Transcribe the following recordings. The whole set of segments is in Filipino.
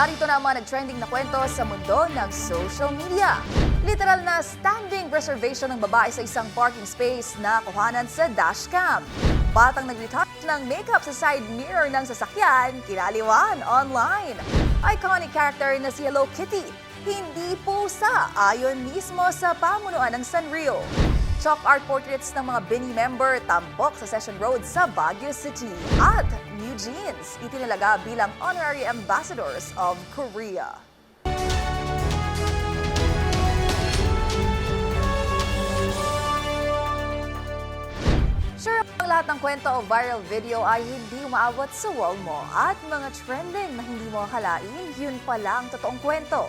Narito na ang mga nag-trending na kwento sa mundo ng social media. Literal na standing reservation ng babae sa isang parking space na kuhanan sa dashcam. Batang nag-retouch ng makeup sa side mirror ng sasakyan, kinaliwan online. Iconic character na si Hello Kitty, hindi pusa ayon mismo sa pamunuan ng Sanrio. Chalk art portraits ng mga Bini member tampok sa Session Road sa Baguio City. At Jeans, itinalaga bilang honorary ambassadors of Korea. Sure, ang lahat ng kwento o viral video ay hindi umaabot sa wall mo at mga trending na hindi mo akalain, yun pala ang totoong kwento.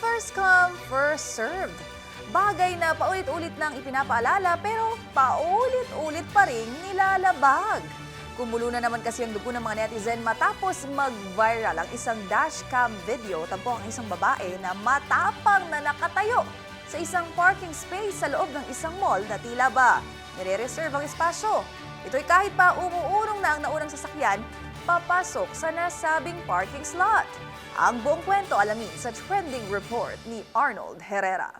first come, first served. Bagay na paulit-ulit nang ipinapaalala pero paulit-ulit pa rin nilalabag. Kumulo na naman kasi ang dugo ng mga netizen matapos mag-viral ang isang dashcam video tampo ang isang babae na matapang na nakatayo sa isang parking space sa loob ng isang mall na tila ba nire-reserve ang espasyo. Ito'y kahit pa umuurong na ang naunang sasakyan, papasok sa nasabing parking slot. Ang buong kwento alamin sa trending report ni Arnold Herrera.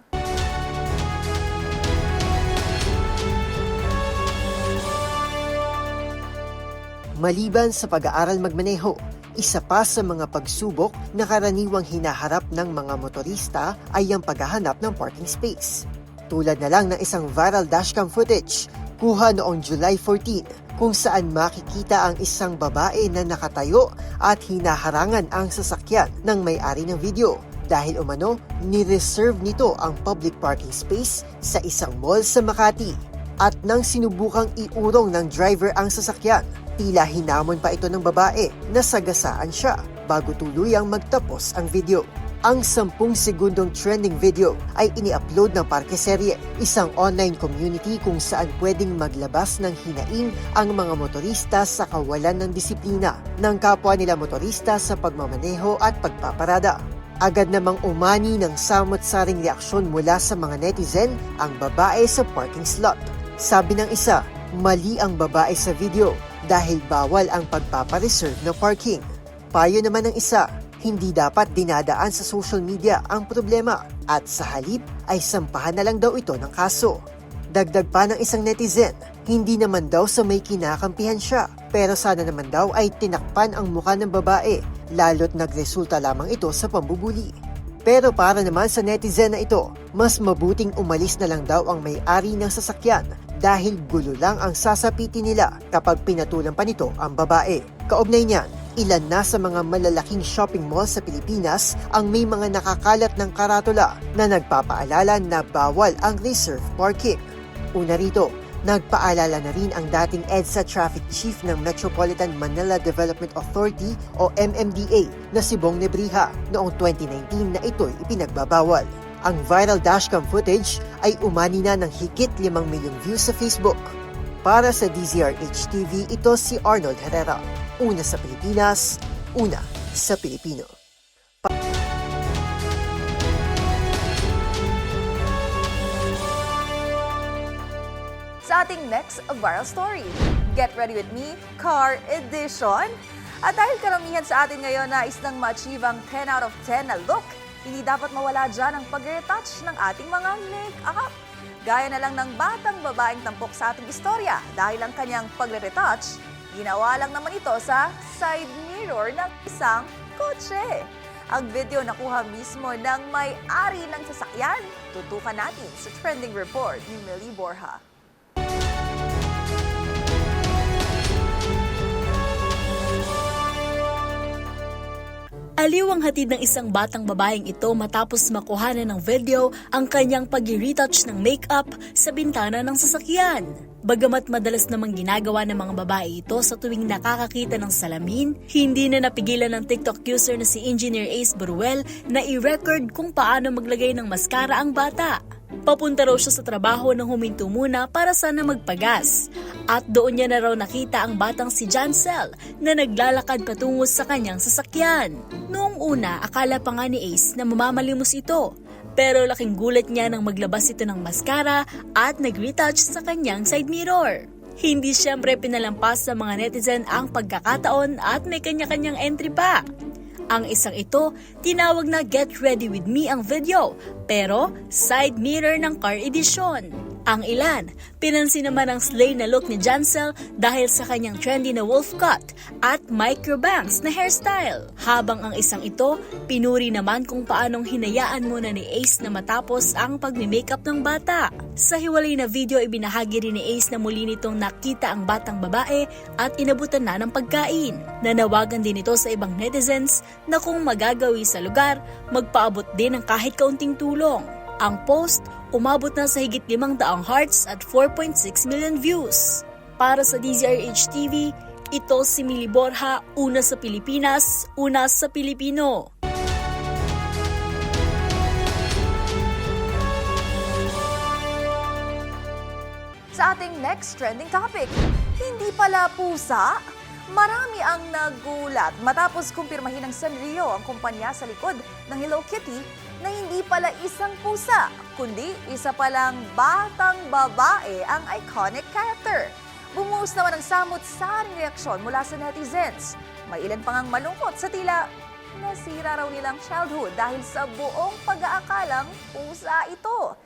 Maliban sa pag-aaral magmaneho, isa pa sa mga pagsubok na karaniwang hinaharap ng mga motorista ay ang paghahanap ng parking space. Tulad na lang ng isang viral dashcam footage kuha noong July 14 kung saan makikita ang isang babae na nakatayo at hinaharangan ang sasakyan ng may-ari ng video dahil umano ni-reserve nito ang public parking space sa isang mall sa Makati. At nang sinubukang iurong ng driver ang sasakyan, tila hinamon pa ito ng babae na sagasaan siya bago tuluyang magtapos ang video. Ang 10 segundong trending video ay ini-upload ng Parke Serye, isang online community kung saan pwedeng maglabas ng hinaing ang mga motorista sa kawalan ng disiplina ng kapwa nila motorista sa pagmamaneho at pagpaparada. Agad namang umani ng samot-saring reaksyon mula sa mga netizen ang babae sa parking slot. Sabi ng isa, mali ang babae sa video dahil bawal ang pagpapareserve ng parking. Payo naman ng isa, hindi dapat dinadaan sa social media ang problema at sa halip ay sampahan na lang daw ito ng kaso. Dagdag pa ng isang netizen, hindi naman daw sa may kinakampihan siya pero sana naman daw ay tinakpan ang mukha ng babae lalo't nagresulta lamang ito sa pambubuli. Pero para naman sa netizen na ito, mas mabuting umalis na lang daw ang may-ari ng sasakyan dahil gulo lang ang sasapitin nila kapag pinatulan pa nito ang babae. Kaugnay niyan, ilan na sa mga malalaking shopping mall sa Pilipinas ang may mga nakakalat ng karatula na nagpapaalala na bawal ang reserve parking. Una rito, nagpaalala na rin ang dating EDSA Traffic Chief ng Metropolitan Manila Development Authority o MMDA na si Bong Nebriha noong 2019 na ito'y ipinagbabawal. Ang viral dashcam footage ay umani na ng higit 5 milyong views sa Facebook. Para sa DZRH TV, ito si Arnold Herrera. Una sa Pilipinas, una sa Pilipino. Sa ating next viral story, Get Ready With Me, Car Edition. At dahil karamihan sa atin ngayon nais nang ma-achieve ang 10 out of 10 na look, hindi dapat mawala dyan ang pag-retouch ng ating mga make-up. Gaya na lang ng batang babaeng tampok sa ating istorya dahil ang kanyang pagre-retouch, ginawa lang naman ito sa side mirror ng isang kotse. Ang video nakuha mismo ng may-ari ng sasakyan. Tutukan natin sa trending report ni Millie Borja. Aliw ang hatid ng isang batang babaeng ito matapos makuhanan ng video ang kanyang pag-retouch ng makeup sa bintana ng sasakyan. Bagamat madalas namang ginagawa ng mga babae ito sa tuwing nakakakita ng salamin, hindi na napigilan ng TikTok user na si Engineer Ace Buruel na i-record kung paano maglagay ng maskara ang bata. Papunta raw siya sa trabaho nang huminto muna para sana magpagas. At doon niya na raw nakita ang batang si Jancel na naglalakad patungo sa kanyang sasakyan. Noong una, akala pa nga ni Ace na mamamalimos ito. Pero laking gulat niya nang maglabas ito ng maskara at nag-retouch sa kanyang side mirror. Hindi siyempre pinalampas sa mga netizen ang pagkakataon at may kanya-kanyang entry pa. Ang isang ito, tinawag na Get Ready With Me ang video, pero side mirror ng car edition. Ang ilan, pinansin naman ang slay na look ni Jansel dahil sa kanyang trendy na wolf cut at microbangs na hairstyle. Habang ang isang ito, pinuri naman kung paanong hinayaan muna ni Ace na matapos ang pagmi-makeup ng bata. Sa hiwalay na video, ibinahagi rin ni Ace na muli nitong nakita ang batang babae at inabutan na ng pagkain. Nanawagan din ito sa ibang netizens na kung magagawi sa lugar, magpaabot din ng kahit kaunting tulong. Ang post, umabot na sa higit 500 hearts at 4.6 million views. Para sa DZRH TV, ito si Mili Borja, una sa Pilipinas, una sa Pilipino. Sa ating next trending topic, hindi pala pusa? Marami ang nagulat matapos kumpirmahin ng Sanrio ang kumpanya sa likod ng Hello Kitty na hindi pala isang pusa, kundi isa palang batang babae ang iconic character. Bumuhos naman ang samot-saring reaksyon mula sa netizens. May ilan pang ang malungkot sa tila nasira raw nilang childhood dahil sa buong pag-aakalang pusa ito.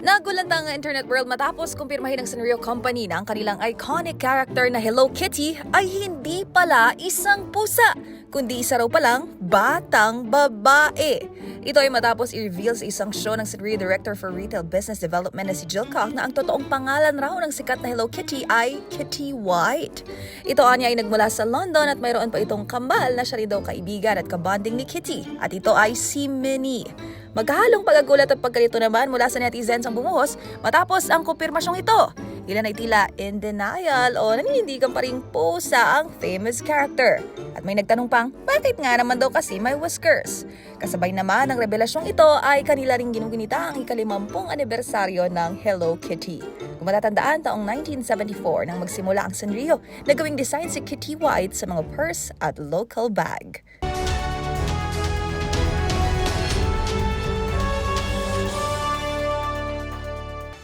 Nagulantang ang internet world matapos kumpirmahin ng Sanrio Company na ang kanilang iconic character na Hello Kitty ay hindi pala isang pusa, kundi isa raw palang batang babae. Ito ay matapos i-reveal sa isang show ng Sanrio Director for Retail Business Development na si Jill Koch na ang totoong pangalan raw ng sikat na Hello Kitty ay Kitty White. Ito anya ay nagmula sa London at mayroon pa itong kambal na siya rin daw kaibigan at kabanding ni Kitty at ito ay si Minnie. Magkahalong pagagulat at pagkalito naman mula sa netizens ang bumuhos matapos ang kumpirmasyong ito. Ilan ay tila in denial o naninindigan pa rin pusa ang famous character. At may nagtanong pang, bakit nga naman daw kasi may whiskers? Kasabay naman ng revelasyong ito ay kanila ring ginugunita ang ikalimampung anibersaryo ng Hello Kitty. Kung matatandaan, taong 1974 nang magsimula ang Sanrio na gawing design si Kitty White sa mga purse at local bag.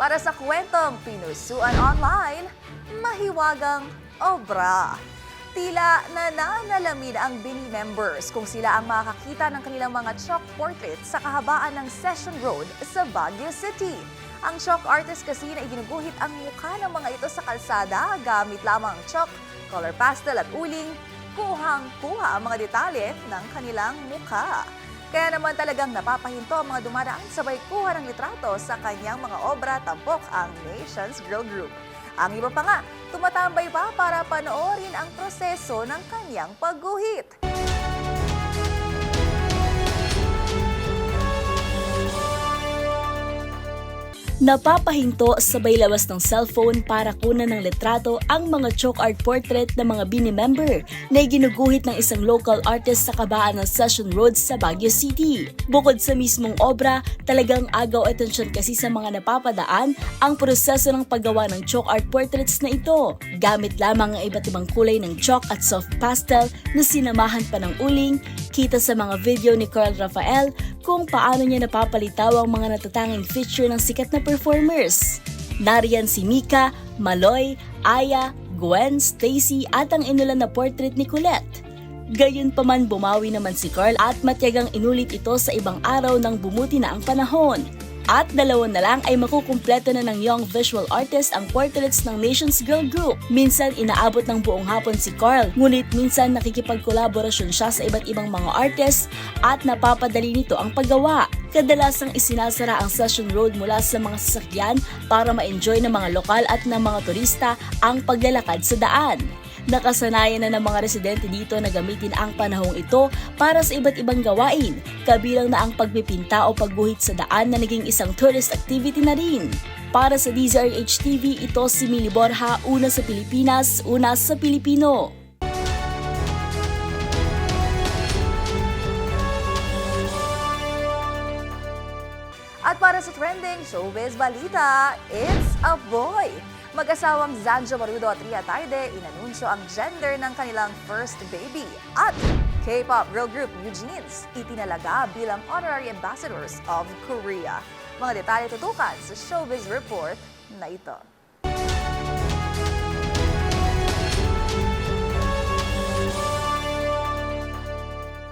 Para sa kwentong pinusuan online, mahiwagang obra. Tila nananalamin ang Bini members kung sila ang makakita ng kanilang mga chalk portraits sa kahabaan ng Session Road sa Baguio City. Ang chalk artist kasi na iginuguhit ang mukha ng mga ito sa kalsada gamit lamang ang chalk, color pastel at uling, kuhang-kuha ang mga detalye ng kanilang mukha. Kaya naman talagang napapahinto ang mga dumaraan sabay kuha ng litrato sa kanyang mga obra tampok ang Nations Girl Group. Ang iba pa nga, tumatambay pa para panoorin ang proseso ng kanyang pagguhit. Napapahinto sabay lawas ng cellphone para kunan ng litrato ang mga chalk art portrait ng mga Bini member na ginuguhit ng isang local artist sa kabaan ng Session Road sa Baguio City. Bukod sa mismong obra, talagang agaw atensyon kasi sa mga napapadaan ang proseso ng paggawa ng chalk art portraits na ito. Gamit lamang ang iba't ibang kulay ng chalk at soft pastel na sinamahan pa ng uling, kita sa mga video ni Carl Rafael kung paano niya napapalitaw ang mga natatanging feature ng sikat na performers. Nariyan si Mika, Maloy, Aya, Gwen, Stacy at ang inulan na portrait ni Colette. Gayon pa man bumawi naman si Carl at matyagang inulit ito sa ibang araw nang bumuti na ang panahon. At dalawa na lang ay makukumpleto na ng young visual artist ang portraits ng Nations Girl Group. Minsan inaabot ng buong hapon si Carl, ngunit minsan nakikipagkolaborasyon siya sa iba't ibang mga artists at napapadali nito ang paggawa. Kadalasang isinasara ang Session Road mula sa mga sasakyan para ma-enjoy ng mga lokal at ng mga turista ang paglalakad sa daan. Nakasanayan na ng mga residente dito na gamitin ang panahong ito para sa iba't ibang gawain, kabilang na ang pagpipinta o pagguhit sa daan na naging isang tourist activity na rin. Para sa DZRH TV, ito si Mili Borja, una sa Pilipinas, una sa Pilipino. At para sa trending showbiz balita, it's a boy! Mag-asawang Zanjo Marudo at Ria Taide inanunsyo ang gender ng kanilang first baby. At K-pop girl group New Jeans itinalaga bilang honorary ambassadors of Korea. Mga detalye tutukan sa showbiz report na ito.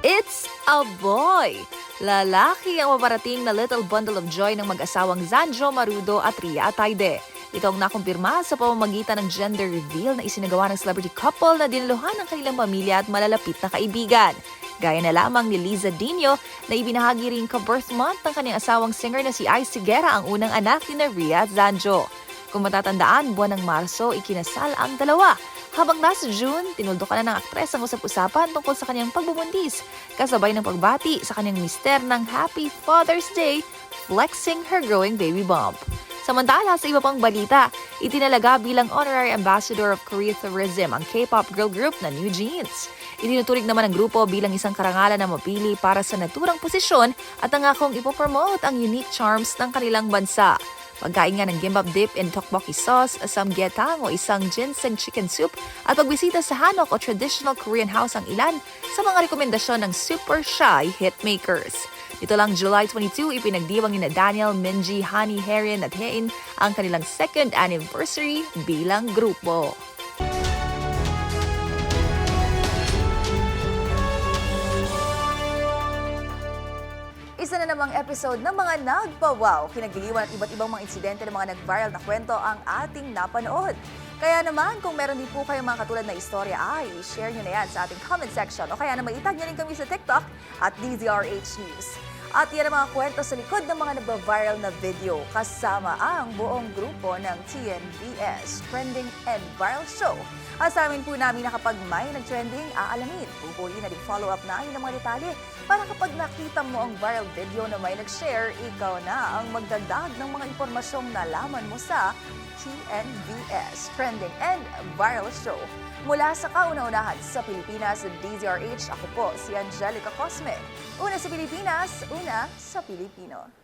It's a boy! Lalaki ang maparating na little bundle of joy ng mag-asawang Zanjo Marudo at Ria Ataide. Ito ang nakumpirma sa pamamagitan ng gender reveal na isinagawa ng celebrity couple na dinluhan ng kanilang pamilya at malalapit na kaibigan. Gaya na lamang ni Liza Dino na ibinahagi rin ka-birth month ng kanyang asawang singer na si Ice Sigera ang unang anak ni Ria Zanjo. Kung matatandaan, buwan ng Marso, ikinasal ang dalawa. Habang nasa June, tinuldukan na ng aktres ang usap-usapan tungkol sa kanyang pagbubuntis, kasabay ng pagbati sa kanyang mister ng Happy Father's Day, flexing her growing baby bump. Samantala, sa iba pang balita, itinalaga bilang honorary ambassador of Korea Tourism ang K-pop girl group na New Jeans. Itinuturing naman ang grupo bilang isang karangalan na mapili para sa naturang posisyon at nangakong ipopromote ang unique charms ng kanilang bansa. Pagkain nga ng gimbap dip in tteokbokki sauce, samgyetang o isang ginseng chicken soup at pagbisita sa hanok o traditional Korean house ang ilan sa mga rekomendasyon ng super shy hitmakers. Ito lang July 22, ipinagdiwang ni Daniel, Minji, Hani, Herin at Hein ang kanilang second anniversary bilang grupo. Isa na namang episode ng mga nagpawaw. Kinagiliwan at iba't ibang mga insidente ng mga nag-viral na kwento ang ating napanood. Kaya naman, kung meron din po kayong mga katulad na istorya, ay share nyo na yan sa ating comment section o kaya naman itag nyo rin kami sa TikTok at DZRH News. At yan ang mga kwento sa likod ng mga nagba-viral na video kasama ang buong grupo ng TNVS Trending and Viral Show. Asamin po namin na kapag may nag-trending, aalamin. Pupuli na follow up na ang mga detalye para kapag nakita mo ang viral video na may nag-share, ikaw na ang magdagdag ng mga impormasyong nalaman mo sa TNVS Trending and Viral Show. Mula sa kauna-unahan sa Pilipinas, DZRH, ako po si Angelica Cosme. Una sa Pilipinas, una sa Pilipino.